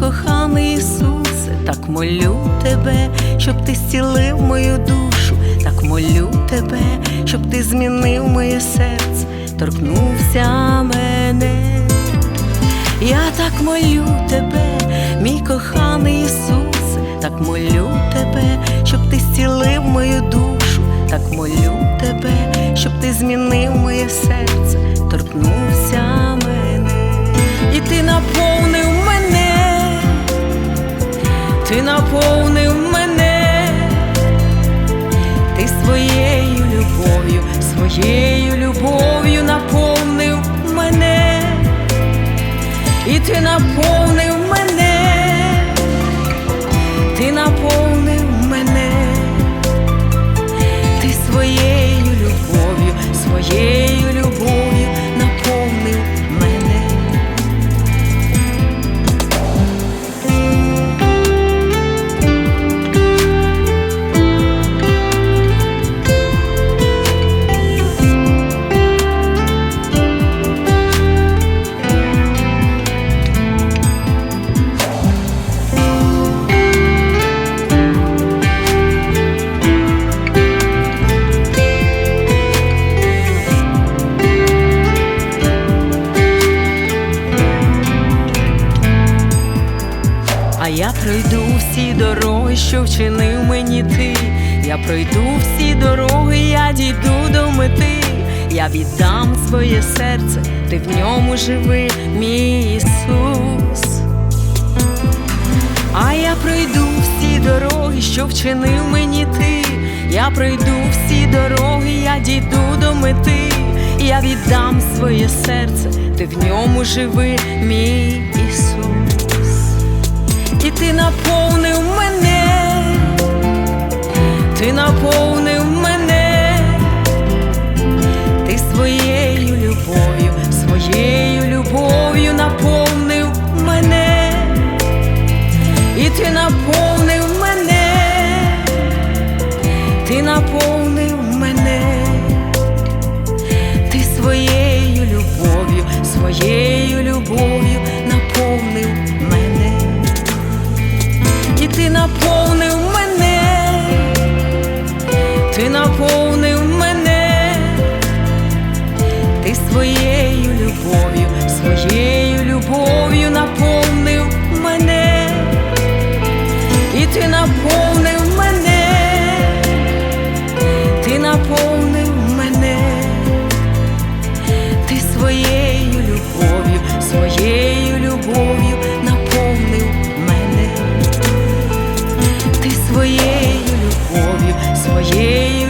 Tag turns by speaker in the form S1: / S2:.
S1: коханий Ісусе, так молю тебе, щоб ти зцілив мою душу, так молю тебе, щоб ти змінив моє серце, торкнувся мене. Я так молю тебе, мій коханий Ісусе, так молю тебе, щоб ти зцілив мою душу, так молю тебе, щоб ти змінив моє серце, торкнувся мене, і ти наповнив мене, ти наповнив мене, ти своєю любов'ю, своєю і ти наповнив мене, ти наповнив мене, ти своєю любов'ю, своєю я пройду всі дороги, що вчинив мені ти. Я пройду всі дороги, я дійду до мети. Я віддам своє серце, ти в ньому живи, мій Ісус. А я пройду всі дороги, що вчинив мені ти. Я пройду всі дороги, я дійду до мети. Я віддам своє серце, ти в ньому живи, мій ти наповнив мене, ти наповнив наповнив мене, ти наповнив мене, ти своєю любов'ю, своєю любов'ю наповнив мене. Ти своєю любов'ю, своєю